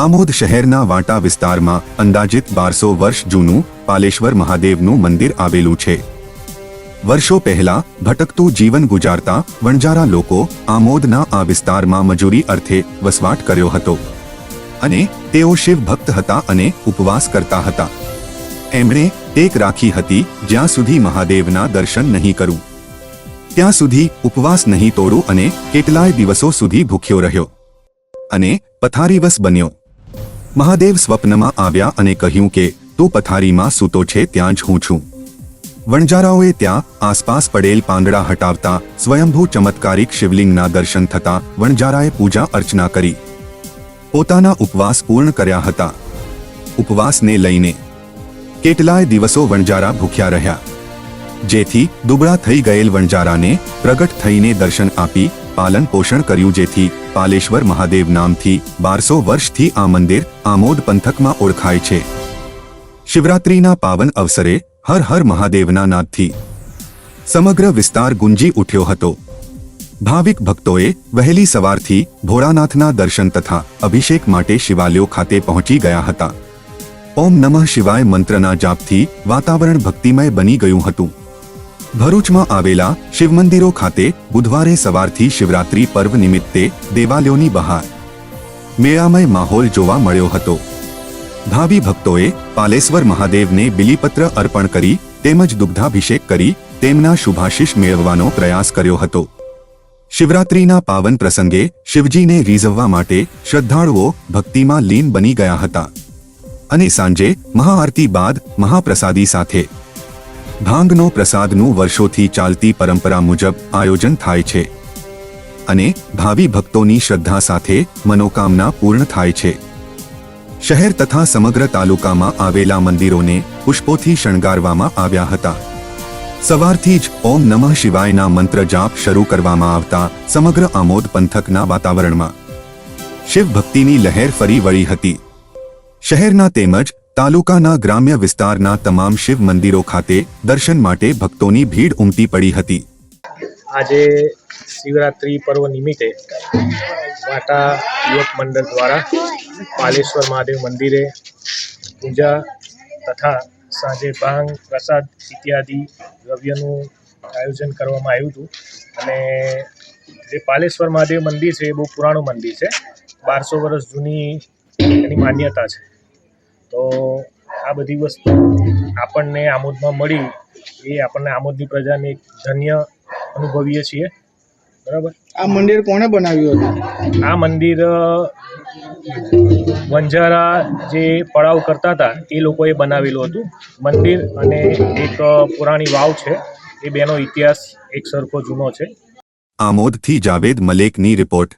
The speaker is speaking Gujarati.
આમોદ શહેરના વાટા વિસ્તારમાં અંદાજિત બારસો વર્ષ જૂનું પાલેશ્વર મહાદેવનું મંદિર આવેલું છે. વર્ષો પહેલા ભટકતું જીવન ગુજારતા વણજારા લોકો આમોદના આ વિસ્તારમાં મજૂરી અર્થે વસવાટ કર્યો હતો અને તેઓ શિવ ભક્ત હતા અને ઉપવાસ કરતા હતા. એમણે ટેક રાખી હતી જ્યાં સુધી મહાદેવના દર્શન નહીં કરું. ત્યાં સુધી ઉપવાસ નહીં તોડું અને કેટલાય દિવસો સુધી ભૂખ્યો રહ્યો. અને પથારીવશ બન્યો. મહાદેવ સ્વપ્નમાં આવ્યા અને કહ્યું કે, તું પથારીમાં સૂતો છે ત્યાં જ હું છું. વણજારાઓએ ત્યાં આસપાસ પડેલ પાંદડા હટાવતા સ્વયંભૂ ચમત્કારિક શિવલિંગના દર્શન થતા વણજારાએ પૂજા અર્ચના કરી. પોતાના ઉપવાસ પૂર્ણ કર્યા હતા. ઉપવાસને લઈને કેટલાય દિવસો વણજારા ભૂખ્યા રહ્યા. જેથી દુબળા થઈ ગયેલ વણજારાને પ્રગટ થઈને દર્શન આપી પાલન પોષણ કર્યું જેથી પાલેશ્વર મહાદેવ નામથી બારસો વર્ષથી આ મંદિર આમોદ પંથકમાં ઓળખાય છે. શિવરાત્રીના પાવન અવસરે હર હર મહાદેવના નાદથી સમગ્ર વિસ્તાર ગુંજી ઉઠ્યો હતો. ભાવિક ભક્તોએ વહેલી સવારથી ભોળાનાથના દર્શન તથા અભિષેક માટે શિવાલયો ખાતે પહોંચી ગયા હતા. ઓમ નમઃ શિવાય મંત્રના જાપથી વાતાવરણ ભક્તિમય બની ગયું હતું. ભરૂચમાં આવેલા શિવ મંદિરો ખાતે બુધવારે સવારથી શિવરાત્રી પર્વ નિમિત્તે દેવાલયોની બહાર મેળામય માહોલ જોવા મળ્યો હતો. ભાવિ ભક્તોએ પાલેશ્વર મહાદેવને બિલીપત્ર અર્પણ કરી તેમજ દુગ્ધાભિષેક કરી તેમના શુભાશીષ મેળવવાનો પ્રયાસ કર્યો હતો. શિવરાત્રીના પાવન પ્રસંગે શિવજીને રીઝવવા માટે શ્રદ્ધાળુઓ ભક્તિમાં લીન બની ગયા હતા. અને સાંજે મહાઆરતી બાદ મહાપ્રસાદી સાથે ભાંગનો પ્રસાદનું વર્ષોથી ચાલતી પરંપરા મુજબ આયોજન થાય છે. અને ભાવિ ભક્તોની શ્રદ્ધા સાથે મનોકામના પૂર્ણ થાય છે. શહેર તથા સમગ્ર તાલુકામાં આવેલા મંદિરોને પુષ્પોથી શણગારવામાં આવ્યા હતા. સવારથી જ ઓમ નમઃ શિવાયના મંત્ર જાપ શરૂ કરવામાં આવતા સમગ્ર આમોદ પંથકના વાતાવરણમાં. શિવ ભક્તિની લહેર ફરી વળી હતી. શહેરના તેમજ તાલુકાના ગ્રામ્ય વિસ્તારના તમામ શિવ મંદિરો ખાતે દર્શન માટે ભક્તોની ભીડ ઉમટી પડી હતી. આજે શિવરાત્રિ પર્વ નિમિત્તે વાટા યુવક મંડળ દ્વારા પાલેશ્વર મહાદેવ મંદિરે પૂજા તથા સાંજે ભાંગ, પ્રસાદ ઇત્યાદિ દ્રવ્યનું આયોજન કરવામાં આવ્યું હતું. અને જે પાલેશ્વર મહાદેવ મંદિર છે એ બહુ પુરાણું મંદિર છે. બારસો વર્ષ જૂની એની માન્યતા છે. તો આ બધી વસ્તુ આપણને આમોદમાં મળી એ આપણને આમોદની પ્રજાને એક ધન્ય અનુભવીએ છીએ. બરાબર? આ મંદિર કોણે બનાવ્યું હતું? આ મંદિર વંજારા જે પડાવ કરતા હતા એ લોકોએ બનાવેલું હતું. મંદિર અને એક પુરાણી વાવ છે. એ બેનો ઇતિહાસ એક સરખો જૂનો છે. આમોદથી જાવેદ મલેકની રિપોર્ટ.